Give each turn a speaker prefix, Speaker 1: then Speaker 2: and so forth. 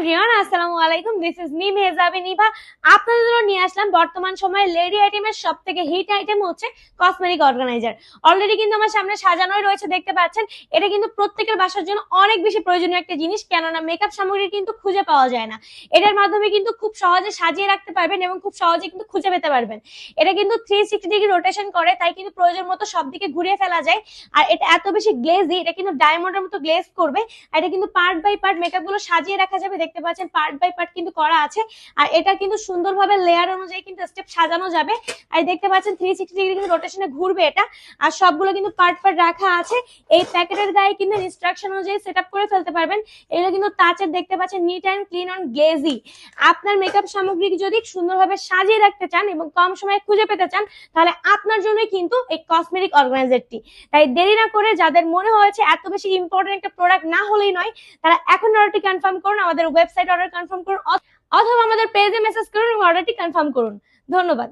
Speaker 1: everyone আসসালামু আলাইকুম this is me Mehjabi Nibha আপনাদের জন্য নিয়ে আসলাম বর্তমান সময়ে লেডি আইটেমের সব থেকে হিট আইটেম হচ্ছে কসমেটিক অর্গানাইজার অলরেডি কিন্তু আমার সামনে সাজানোই রয়েছে, দেখতে পাচ্ছেন। এটা কিন্তু প্রত্যেকের বাসার জন্য অনেক বেশি প্রয়োজনীয় একটা জিনিস, কেননা মেকআপ সামগ্রী কিন্তু খুঁজে পাওয়া যায় না। এটার মাধ্যমে কিন্তু খুব সহজে সাজিয়ে রাখতে পারবেন এবং খুব সহজে কিন্তু খুঁজে পেতে পারবেন। এটা কিন্তু থ্রি সিক্সটি ডিগ্রি রোটেশন করে, তাই কিন্তু প্রয়োজন মতো সব দিকে ঘুরিয়ে ফেলা যায়। আর এটা এত বেশি গ্লেজি এটা কিন্তু ডায়মন্ডের মতো গ্লেজ করবে। এটা কিন্তু পার্ট বাই পার্ট মেকআপগুলো সাজিয়ে রাখা যাবে, দেখতে পাচ্ছেন। পার্ট বাই পার্ট কিন্তু করা আছে। আর এটা কিন্তু সুন্দরভাবে লেয়ার অনুযায়ী কিন্তু স্টেপ সাজানো যাবে। আর দেখতে পাচ্ছেন থ্রি সিক্সটি ডিগ্রি কিন্তু রোটেশনে ঘুরবে এটা। আর সবগুলো কিন্তু পার্ট পার্ট রাখা আছে। এই প্যাকেটের গায়ে কিন্তু ইনস্ট্রাকশন অনুযায়ী সেট করে ফেলতে পারবেন। এগুলো কিন্তু তাচের দেখতে পাচ্ছেন নিট অ্যান্ড ক্লিন অন গ্লেজি আপনার মেকআপ সামগ্রী যদি সুন্দরভাবে সাজিয়ে রাখতে চান এবং কম সময়ে খুঁজে পেতে চান, তাহলে আপনার জন্যই কিন্তু এই কসমেটিক অর্গানাইজারটি তাই দেরি না করে যাদের মনে হয়েছে এত বেশি ইম্পর্টেন্ট একটা প্রোডাক্ট না হলেই নয়, তারা এখন অর্ডারটি কনফার্ম করুন। আমাদের ওয়েবসাইট অর্ডার কনফার্ম করুন অথবা আমাদের পেজে মেসেজ করুন অর্ডারটি কনফার্ম করুন। ধন্যবাদ।